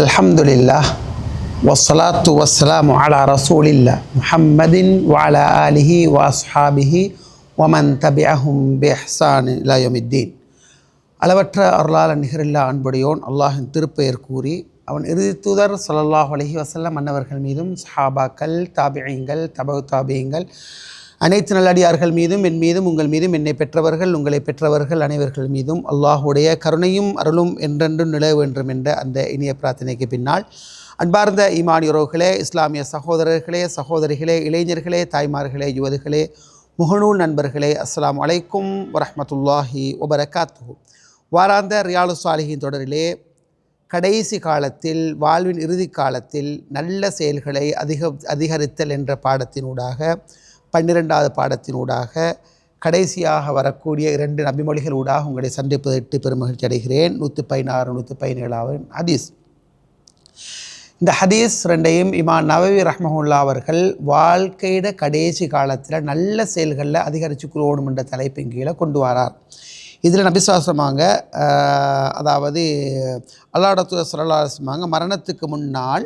அல்ஹம்துலில்லா வசலாத்து வஸ்லாம் அலா ரசூலில்லா முஹம்மதின் வாலா அலிஹி வாஸ்ஹாபிஹி ஒமன் தபி அஹும் பெஹ்சான் இலாயமித்தீன் அளவற்ற அருளால் நிகரில்லா அன்புடையோன் அல்லாஹின் திருப்பெயர் கூறி அவன் இறுதி தூதர் சொல்லல்லாஹ் அலஹி வசல்லம் மன்னவர்கள் மீதும் சஹாபாக்கள் தாபியங்கள் தபு தாபியங்கள் அனைத்து நல்லடியார்கள் மீதும் என் மீதும் உங்கள் மீதும் என்னை பெற்றவர்கள் உங்களை பெற்றவர்கள் அனைவர்கள் மீதும் அல்லாஹுடைய கருணையும் அருளும் என்றென்றும் நிலவ வேண்டும் என்ற அந்த இனிய பிரார்த்தனைக்கு பின்னால் அன்பார்ந்த ஈமானியரோர்களே இஸ்லாமிய சகோதரர்களே சகோதரிகளே இளைஞர்களே தாய்மார்களே யுவதிகளே முகநூல் நண்பர்களே அஸ்லாம் அலைக்கும் வரமத்துல்லாஹி ஒபரகாத்து வாராந்த ரியாலு சாலிகின் தொடரிலே கடைசி காலத்தில் வாழ்வின் இறுதி காலத்தில் நல்ல செயல்களை அதிக அதிகரித்தல் என்ற பாடத்தினூடாக பன்னிரெண்டாவது பாடத்தினூடாக கடைசியாக வரக்கூடிய இரண்டு நபிமொழிகள் ஊடாக உங்களை சந்திப்பதற்கு பெருமகிழ்ச்சி அடைகிறேன். நூற்றி பதினாறு நூற்றி பதினேழாவது ஹதீஸ். இந்த ஹதீஸ் ரெண்டையும் இமான் நவவி ரஹ்மஹுல்லா அவர்கள் வாழ்க்கையிட கடைசி காலத்தில் நல்ல செயல்களில் அதிகரித்து குரோணும் என்ற தலைப்பின் கீழே கொண்டு வரார். இதில் நபிசுவாசமாங்க அதாவது அல்லாடத்து சொல்லலாசமாங்க மரணத்துக்கு முன்னால்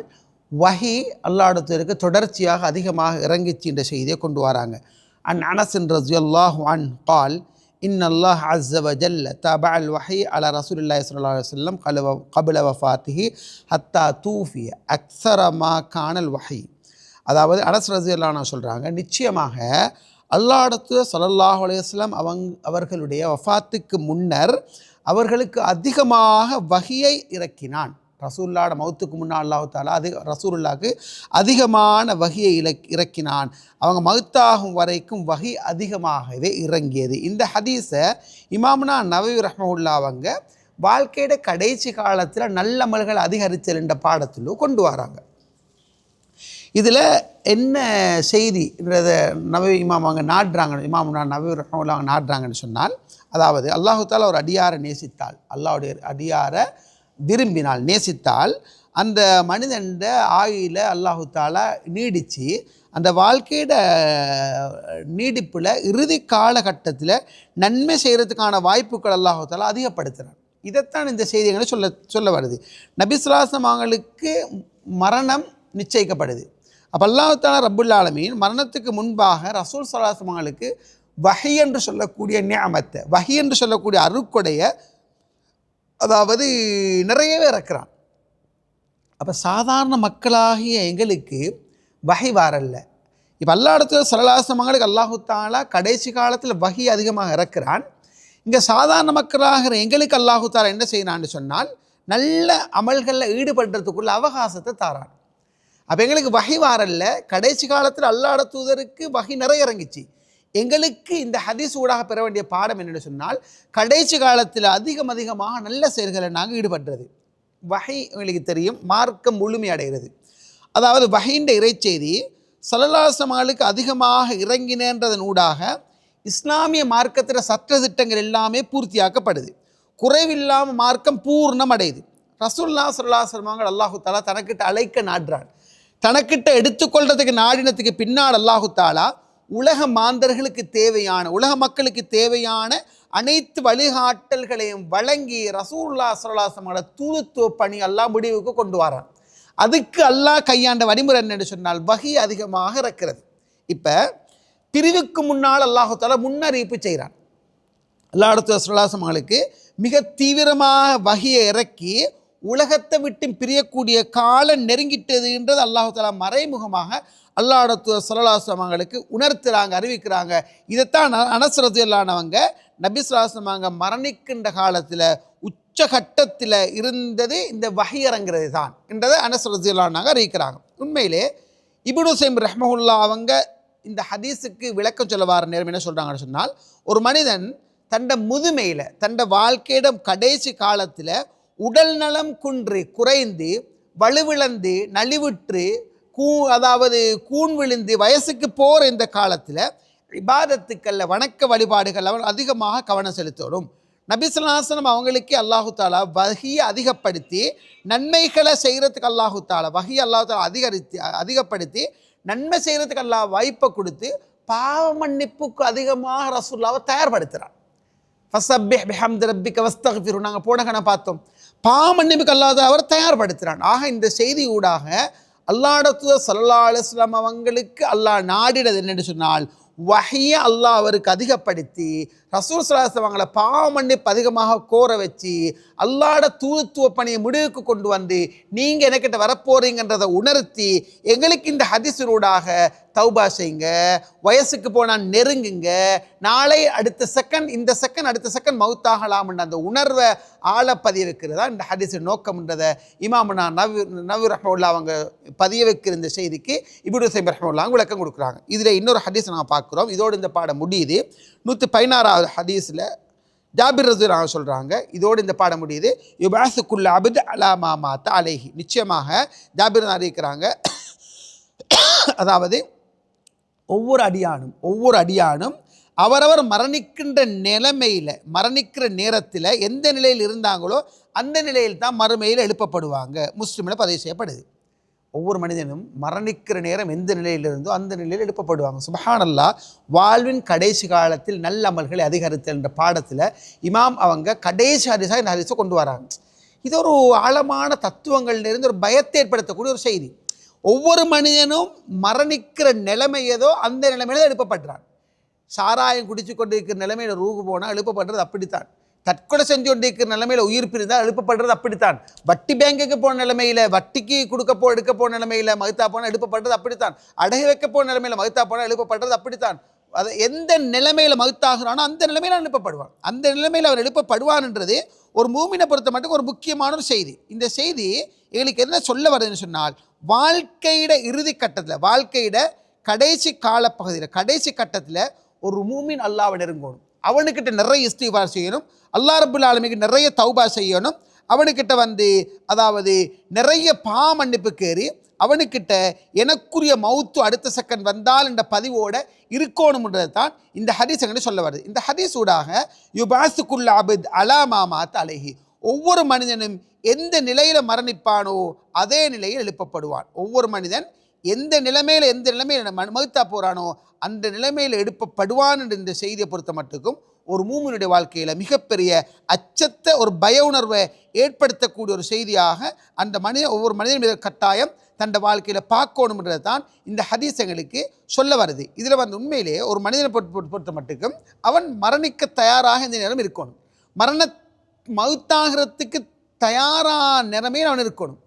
வஹி அல்லாடத்திற்கு தொடர்ச்சியாக அதிகமாக இறங்கிச்சு என்ற செய்தியை கொண்டு வராங்க. அன் அனசின் ரஜி அல்லாஹ் அன் கால் இன் அல்லாஹ் அஸ்ஸவஜல் தபா அல் வஹி அல ரசூலில்லாஹி சல்லா வல்லம் கலுவ கபில வஃபாத்திஹி ஹத்தா தூஃபி அக்ஸரமா கானல் வஹி. அதாவது அனஸ் ரஜி அல்லானா சொல்கிறாங்க நிச்சயமாக அல்லாடத்து சல்லல்லாஹ் அலையம் அவங் அவர்களுடைய வஃபாத்துக்கு முன்னர் அவர்களுக்கு அதிகமாக வகியை இறக்கினான். ரசூல்லாட மௌத்துக்கு முன்னால் அல்லாஹு அது ரசூலுல்லாவுக்கு அதிகமான வகையை இலக் இறக்கினான். அவங்க மௌத்தாகும் வரைக்கும் வகை அதிகமாகவே இறங்கியது. இந்த ஹதீஸை இமாம்னா நவீ ரஹ்மவுல்லா அவங்க வாழ்க்கையோட கடைசி காலத்தில் நல்லமல்கள் அதிகரித்தல் என்ற பாடத்திலும் கொண்டு வராங்க. இதில் என்ன செய்தின்றத நவவி இமாம் அவங்க நாடுறாங்க இமாம் நவவி ரஹ்மவுல்லா அவங்க நாடுறாங்கன்னு சொன்னால் அதாவது அல்லாஹு தாலா ஒரு அடியாரை நேசித்தாள். அல்லாவுடைய அடியாரை விரும்பினால் நேசித்தால் அந்த மனிதன் ஆயுள அல்லாஹு தாலா நீடித்து அந்த வாழ்க்கையோட நீடிப்பில் இறுதி காலகட்டத்தில் நன்மை செய்கிறதுக்கான வாய்ப்புகள் அல்லாஹு தாலா அதிகப்படுத்துகிறான் இதைத்தான் இந்த செய்திகளை சொல்ல சொல்ல வருது. நபிசுலாசம் அவங்களுக்கு மரணம் நிச்சயிக்கப்படுது. அப்போ அல்லாஹு தாலா ரபுல் ஆலமீன் மரணத்துக்கு முன்பாக ரசூல் சலாசம் அவங்களுக்கு வகை என்று சொல்லக்கூடிய நியமத்தை வகை என்று சொல்லக்கூடிய அருக்கொடைய அதாவது நிறையவே இறக்குறான். அப்போ சாதாரண மக்களாகிய எங்களுக்கு வகை வாரல்ல. இப்போ எல்லா இடத்துல சரலாசமங்களுக்கு அல்லாஹு கடைசி காலத்தில் வகை அதிகமாக இறக்குறான். இங்கே சாதாரண மக்களாகிற எங்களுக்கு அல்லாஹுத்தாலா என்ன செய்யறான்னு சொன்னால் நல்ல அமல்களில் ஈடுபடுறதுக்குள்ள அவகாசத்தை தாரான். அப்போ எங்களுக்கு வகை வாரல்ல கடைசி காலத்தில் அல்லாட தூதருக்கு வகை நிறைய இறங்கிச்சு. எங்களுக்கு இந்த ஹதீஸ் ஊடாக பெற வேண்டிய பாடம் என்னென்னு சொன்னால் கடைசி காலத்தில் அதிகம் அதிகமாக நல்ல செயல்களை நாங்கள் ஈடுபடுறது. வகை எங்களுக்கு தெரியும் மார்க்கம் முழுமை அடைகிறது. அதாவது வகைன்ற இறைச்செய்தி சலலாசமாளுக்கு அதிகமாக இறங்கினேன்றதன் ஊடாக இஸ்லாமிய மார்க்கத்தில் சட்ட திட்டங்கள் எல்லாமே பூர்த்தியாக்கப்படுது. குறைவில்லாமல் மார்க்கம் பூர்ணம் அடையுது. ரசூல்லா சல்லாசலமாங்கள் அல்லாஹு தாலா தனக்கிட்ட அழைக்க நாடுறான். தனக்கிட்ட எடுத்துக்கொள்றதுக்கு நாடினத்துக்கு பின்னால் அல்லாஹு தாலா உலக மாந்தர்களுக்கு தேவையான உலக மக்களுக்கு தேவையான அனைத்து வழிகாட்டல்களையும் வழங்கி ரசூல்லா சலாசமோட தூதுத்துவ பணி எல்லாம் முடிவுக்கு கொண்டு வரான். அதுக்கு அல்லாஹ் கையாண்ட வழிமுறை என்னென்னு சொன்னால் வகி அதிகமாக இருக்கிறது. இப்போ பிரிவுக்கு முன்னால் அல்லாஹால முன்னறிவிப்பு செய்கிறான். அல்லா அடுத்த மிக தீவிரமாக வகையை இறக்கி உலகத்தை விட்டு பிரியக்கூடிய காலம் நெருங்கிட்டதுன்றது அல்லாஹு தாலா மறைமுகமாக அல்லாடத்து சலலாசமங்களுக்கு உணர்த்துறாங்க அறிவிக்கிறாங்க. இதைத்தான் அனசரது இல்லானவங்க நபிசுலாசமாங்க மரணிக்கின்ற காலத்தில் உச்சகட்டத்தில் இருந்தது இந்த வகையறங்கிறது தான் என்றதை அனசரது இல்லாதவங்க அறிவிக்கிறாங்க. உண்மையிலே இபுனு சைம் ரஹ்மஹுல்லா அவங்க இந்த ஹதீஸுக்கு விளக்கம் சொல்ல நேரம் என்ன சொல்கிறாங்கன்னு சொன்னால் ஒரு மனிதன் தண்ட முதுமையில் தண்ட வாழ்க்கையிடம் கடைசி காலத்தில் உடல் நலம் குன்று குறைந்து வலுவிழந்து நலிவுற்று கூ அதாவது கூண் விழுந்து வயசுக்கு போகிற இந்த காலத்தில் இபாதத்துக்களில் வணக்க வழிபாடுகள் அவன் அதிகமாக கவனம் செலுத்தணும். நபிசுல்லாசனம் அவங்களுக்கு அல்லாஹு தாலா வகியை அதிகப்படுத்தி நன்மைகளை செய்கிறதுக்கு அல்லாஹு தாலா வகி அல்லாஹு தாலா அதிகரித்து அதிகப்படுத்தி நன்மை செய்கிறதுக்கு அல்லாஹ் வாய்ப்பை கொடுத்து பாவ மன்னிப்புக்கு அதிகமாக ரசூல்லாவை தயார்படுத்துகிறான் ஃபசப்பிஹ் பிஹம்து ரப்பிக்க வஸ்தக்ஃபிரு நாங்கள் போனகனை பார்த்தோம் பாமன்னிப்புக்கு அல்லாத அவர் தயார்படுத்துகிறான் ஆக இந்த செய்தி ஊடாக அல்லாடத்துவ சல்லா அலுவலாம் அவங்களுக்கு அல்லாஹ் நாடினது என்னென்னு சொன்னால் வகையை அல்லாஹ் அவருக்கு அதிகப்படுத்தி ரசூல் சலாஸ் அவங்களை பாவமன்னிப்பு அதிகமாக கோர வச்சு அல்லாட தூதுத்துவ பணியை முடிவுக்கு கொண்டு வந்து நீங்கள் எனக்கிட்ட வரப்போறீங்கன்றதை உணர்த்தி எங்களுக்கு இந்த ஹதிசூடாக தௌபா செய்யுங்க. வயசுக்கு போனால் நெருங்குங்க. நாளை அடுத்த செகண்ட் இந்த செகண்ட் அடுத்த செகண்ட் மவுத்தாகலாம்ன்ற அந்த உணர்வை ஆழ பதிய வைக்கிறதா இந்த ஹதீஸ் நோக்கம்ன்றதை இமாமுனா நவ் நவ் ரஹமுல்லா அவங்க பதிய வைக்கிற இந்த செய்திக்கு இப்படி சைம் ரஹமுல்லா விளக்கம் கொடுக்குறாங்க. இதில் இன்னொரு ஹதீஸ் நாங்கள் பார்க்குறோம். இதோடு இந்த பாடம் முடியுது. நூற்றி பதினாறாவது ஹதீஸில் ஜாபிர் ரசூல் அவங்க சொல்கிறாங்க இதோடு இந்த பாடம் முடியுது. யுபாசுக்குள்ள அபுத் அலாமா மாத்தா அலேஹி. நிச்சயமாக ஜாபிர் அறிவிக்கிறாங்க. அதாவது ஒவ்வொரு அடியானும் ஒவ்வொரு அடியானும் அவரவர் மரணிக்கின்ற நிலைமையில் மரணிக்கிற நேரத்தில் எந்த நிலையில் இருந்தாங்களோ அந்த நிலையில் தான் மறுமையில் எழுப்பப்படுவாங்க. முஸ்லீமில் பதிவு செய்யப்படுது. ஒவ்வொரு மனிதனும் மரணிக்கிற நேரம் எந்த நிலையில் இருந்தோ அந்த நிலையில் எழுப்பப்படுவாங்க. சுபஹானல்லா வாழ்வின் கடைசி காலத்தில் நல்ல அமல்களை அதிகரித்தல் என்ற பாடத்தில் இமாம் அவங்க கடைசி ஹரிசாக இந்த ஹரிசை கொண்டு வராங்க. இது ஒரு ஆழமான தத்துவங்கள்லேருந்து ஒரு பயத்தை ஏற்படுத்தக்கூடிய ஒரு செய்தி. ஒவ்வொரு மனிதனும் மரணிக்கிற நிலைமை ஏதோ அந்த நிலைமையில தான் எழுப்பப்படுறான். சாராயம் குடிச்சு கொண்டிருக்கிற நிலைமையில் ரூகு போனால் எழுப்பப்படுறது அப்படித்தான். தற்கொலை செஞ்சு கொண்டு இருக்கிற நிலைமையில் உயிர் பிரிந்தால் எழுப்பப்படுறது அப்படித்தான். வட்டி பேங்குக்கு போன நிலைமையில் வட்டிக்கு கொடுக்க போ எடுக்க போன நிலைமையில் மகுத்தா போனால் எழுப்பப்படுறது அப்படித்தான். அடகு வைக்க போன நிலைமையில் மகுத்தா போனால் எழுப்பப்படுறது அப்படித்தான். அது எந்த நிலைமையில் மகுத்தாகிறானோ அந்த நிலைமையில் எழுப்பப்படுவான். அந்த நிலைமையில் அவர் எழுப்பப்படுவான்ன்றது ஒரு மூமினை பொறுத்த மட்டும் ஒரு முக்கியமான ஒரு செய்தி. இந்த செய்தி எங்களுக்கு என்ன சொல்ல வருதுன்னு சொன்னால் வாழ்க்கையிட இறுதி கட்டத்தில் வாழ்க்கையிட கடைசி காலப்பகுதியில் கடைசி கட்டத்தில் ஒரு மூமின் அல்லாவை நெருங்கணும். அவனுக்கிட்ட நிறைய இஸ்திபார் செய்யணும். அல்லா ரபுல் ஆலமிக்கு நிறைய தௌபா செய்யணும். அவனுக்கிட்ட வந்து அதாவது நிறைய பா மன்னிப்பு கேறி அவனுக்கிட்ட எனக்குரிய மவுத்து அடுத்த செகண்ட் வந்தால் என்ற பதிவோட இருக்கணும்ன்றது தான் இந்த ஹதீஸ் எங்கே சொல்ல வருது. இந்த ஹதீஸ் ஊடாக யுபாசுக்குல் அபித் அலாமாமாத் அழகி ஒவ்வொரு மனிதனும் எந்த நிலையில் மரணிப்பானோ அதே நிலையில் எழுப்பப்படுவான். ஒவ்வொரு மனிதன் எந்த நிலைமையில் எந்த நிலைமையில் மகுத்தா போகிறானோ அந்த நிலைமையில் எழுப்பப்படுவான் என்ற இந்த செய்தியை பொறுத்த மட்டுக்கும் ஒரு மூமினுடைய வாழ்க்கையில் மிகப்பெரிய அச்சத்தை ஒரு பய உணர்வை ஏற்படுத்தக்கூடிய ஒரு செய்தியாக அந்த மனித ஒவ்வொரு மனிதன் மீது கட்டாயம் தன் வாழ்க்கையில் பார்க்கணுன்றது தான் இந்த ஹதீஸ் எங்களுக்கு சொல்ல வருது. இதில் வந்து உண்மையிலேயே ஒரு மனிதனை பொறுத்த பொறுத்த மட்டுக்கும் அவன் மரணிக்க தயாராக இந்த நேரம் இருக்கணும். மரண மவுத்தாகிறதுக்கு தயாரான நிலைமையில் அவன் இருக்கணும்.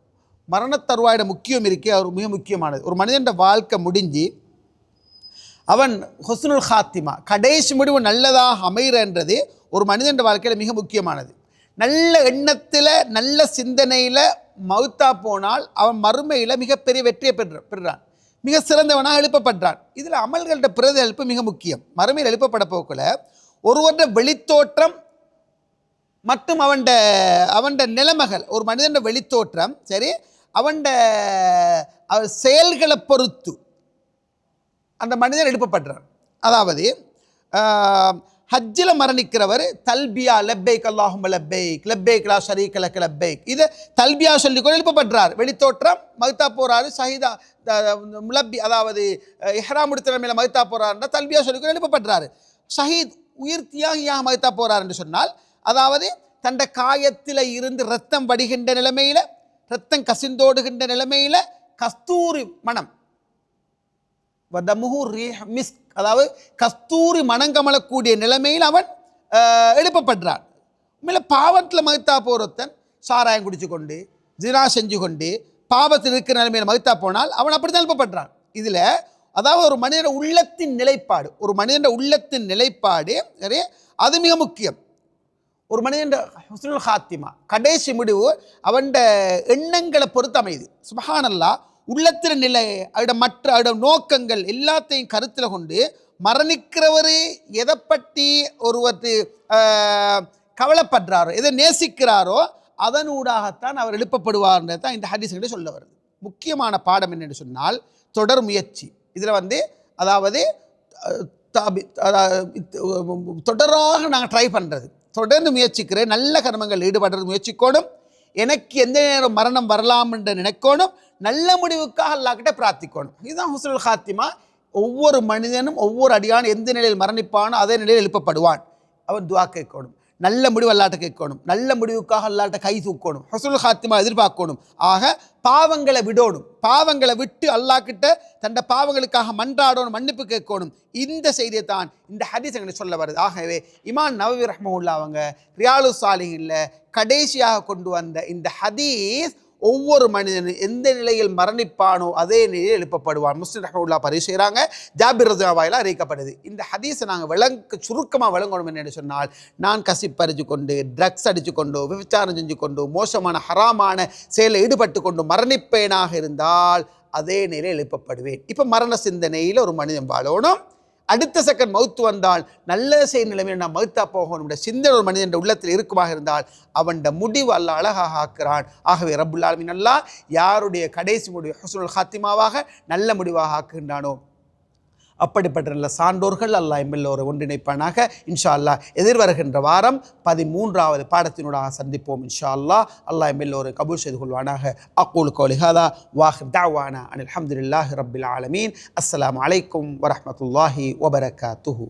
மரணத்தருவாயோட முக்கியம் இருக்கே அவர் மிக முக்கியமானது. ஒரு மனிதன் வாழ்க்கை முடிஞ்சு அவன் ஹொஸ்னுல் ஹாத்திமா கடைசி முடிவு நல்லதாக அமைகிறன்றது ஒரு மனிதன் வாழ்க்கையில் மிக முக்கியமானது. நல்ல எண்ணத்தில் நல்ல சிந்தனையில் மவுத்தா போனால் அவன் மறுமையில் மிகப்பெரிய வெற்றியை பெற்ற பெறுறான். மிக சிறந்தவனாக எழுப்பப்படுறான். இதில் அமல்களோட பிரதி எழுப்பு மிக முக்கியம். மறுமையில் எழுப்பப்பட போக்கில் ஒருவருடைய வெளித்தோற்றம் மற்றும் அவன்ட அவன்ட நிலைமைகள் ஒரு மனிதன் வெளித்தோற்றம் சரி அவன்ட செயல்களை பொறுத்து அந்த மனிதன் எழுப்பப்படுறார் அதாவது ஹஜ்ஜில் மரணிக்கிறவர் தல்பியா லெப்பேக் அல்லாஹும் லெப்பேக் லெப்பேக் லா ஷரீக் லக் லெப்பேக். இது தல்பியா சொல்லி கூட எழுப்பப்படுறார். வெளித்தோற்றம் மகுத்தா போகிறாரு சஹிதா முலப்பி அதாவது இஹ்ராம் முடித்திறமையில மகுத்தா போகிறாருன்னா தல்பியா சொல்லி கூட எழுப்பப்படுறாரு. ஷஹீத் உயிர் தியாகியாக மகுத்தா போகிறார் என்று சொன்னால் அதாவது தண்ட காயத்தில் இருந்து ரத்தம் வடிகின்ற நிலைமையில் ரத்தம் கசிந்தோடுகின்ற நிலைமையில் கஸ்தூரி மனம். வதமுகு மிஸ் அதாவது கஸ்தூரி மனங்கமலக்கூடிய நிலைமையில் அவன் எழுப்பப்படுறான். உண்மையில பாவத்தில் மகித்தா போகிறத்தன் சாராயம் குடிச்சு கொண்டு ஜினா செஞ்சு கொண்டு பாவத்தில் இருக்கிற நிலைமையில் மகித்தா போனால் அவன் அப்படி தான் எழுப்பப்படுறான். இதில் அதாவது ஒரு மனிதன உள்ளத்தின் நிலைப்பாடு ஒரு மனிதன உள்ளத்தின் நிலைப்பாடு அது மிக முக்கியம். ஒரு மனிதன் ஹுஸ்னுல் ஹாத்திமா கடைசி முடிவு அவன் எண்ணங்களை பொறுத்து அமையுது சுபஹானல்லா உள்ளத்திற நிலை அவட மற்ற அவட நோக்கங்கள் எல்லாத்தையும் கருத்தில் கொண்டு மரணிக்கிறவர் எதை பற்றி ஒருவர் கவலைப்படுறாரோ எதை நேசிக்கிறாரோ அதனூடாகத்தான் அவர் எழுப்பப்படுவார்ன்றது தான் இந்த ஹதீஸ்கிட்ட சொல்ல வருது. முக்கியமான பாடம் என்னென்னு சொன்னால் தொடர் முயற்சி. இதில் வந்து அதாவது தொடராக நாங்கள் ட்ரை பண்ணுறது தொடர்ந்து முயற்சிக்கிறேன். நல்ல கர்மங்கள் ஈடுபடுறது முயற்சிக்கணும். எனக்கு எந்த நேரம் மரணம் வரலாம் என்று நினைக்கணும். நல்ல முடிவுக்காக அல்லாக்கிட்ட பிரார்த்திக்கணும். இதுதான் ஹுசுல் ஹாத்திமா. ஒவ்வொரு மனிதனும் ஒவ்வொரு அடியானும் எந்த நிலையில் மரணிப்பானோ அதே நிலையில் எழுப்பப்படுவான். அவன் துவா கேட்கணும். நல்ல முடிவு அல்லாட்ட கேட்கணும். நல்ல முடிவுக்காக அல்லாட்ட கை தூக்கணும். ஹசுல் ஹாத்திமா எதிர்பார்க்கணும். ஆக பாவங்களை விடணும். பாவங்களை விட்டு அல்லாஹ் கிட்ட தண்ட பாவங்களுக்காக மன்றாடணும் மன்னிப்பு கேட்கணும். இந்த செய்தியை தான் இந்த ஹதீஸ் எங்களுக்கு சொல்ல வருது. ஆகவே இமான் நவவி ரஹ்மவுல்லா அவங்க ரியாலு சாலிஹில் கடைசியாக கொண்டு வந்த இந்த ஹதீஸ் ஒவ்வொரு மனிதனும் எந்த நிலையில் மரணிப்பானோ அதே நிலையில் எழுப்பப்படுவான். முஸ்லிம் ரஹமுல்லா பதிவு செய்கிறாங்க ஜாபிர் ரஜா வாயில அறிவிக்கப்படுது. இந்த ஹதீஸை நாங்கள் விளங்க சுருக்கமாக விளங்கணும் என்று சொன்னால் நான் கசிப்பறிஞ்சு கொண்டு ட்ரக்ஸ் அடித்து கொண்டு விபச்சாரம் செஞ்சு கொண்டு மோசமான ஹராமான செயலில் ஈடுபட்டு கொண்டு மரணிப்பேனாக இருந்தால் அதே நிலையில் எழுப்பப்படுவேன். இப்போ மரண சிந்தனையில் ஒரு மனிதன் வாழணும். அடுத்த செகண்ட் மவுத்து வந்தால் நல்ல செய்ய நிலைமையில் நான் மவுத்தா போகணும். சிந்தனை ஒரு மனிதன் உள்ளத்தில் இருக்குமாக இருந்தால் அவன் முடிவு அல்ல அழகாக ஆக்குறான். ஆகவே ரபுல்லாலுமின் அல்லா யாருடைய கடைசி முடிவு ஹசுனுல் ஹாத்திமாவாக நல்ல முடிவாக ஆக்குகின்றானோ? அப்படிப்பட்ட நல்ல சான்றோர்கள் அல்லாஹ் எம்எல்லோரை ஒன்றிணைப்பானாக. இன்ஷா அல்லாஹ் எதிர்வருகின்ற வாரம் பதிமூன்றாவது பாடத்தினூடாக சந்திப்போம் இன்ஷா அல்லா அல்லாஹ் எம்எல்லோரை கபூல் செய்து கொள்வானாக. அக்கூல் கோலிஹாதா வாஹிர் தாவானா அனில் அஹமதுல்லாஹி ரபில் ஆலமீன். அஸ்லாம் அலைக்கும் வரமத்துல்லாஹி வபரகாத்துஹூ.